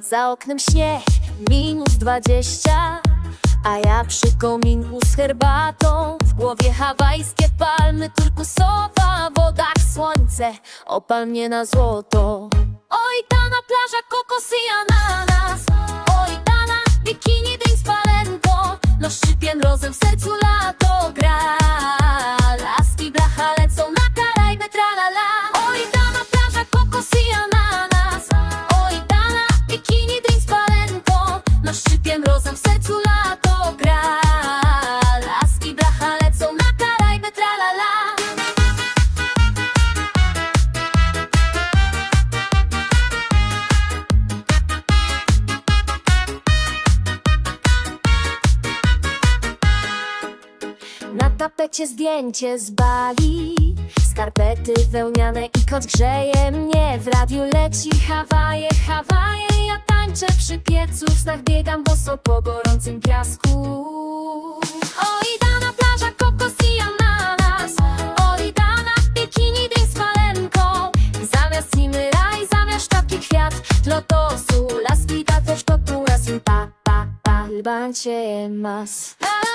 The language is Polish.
Za oknem śnieg, minus dwadzieścia A ja przy kominku z herbatą W głowie hawajskie palmy turkusowa W wodach słońce, opal mnie na złoto Oj, ta na plaży tapecie zdjęcie z Bali. Skarpety wełniane i kot grzeje mnie. W radiu leci Hawaje, Hawaje. Ja tańczę przy piecu. W snach biegam boso po gorącym piasku. Oj, dana plaża, kokos i ananas. Oj, dana bikini, drink z palenką Zamiast nimy raj, zamiast sztabki kwiat. Lotosu, las pita też sin pa, pa, pa, La, la,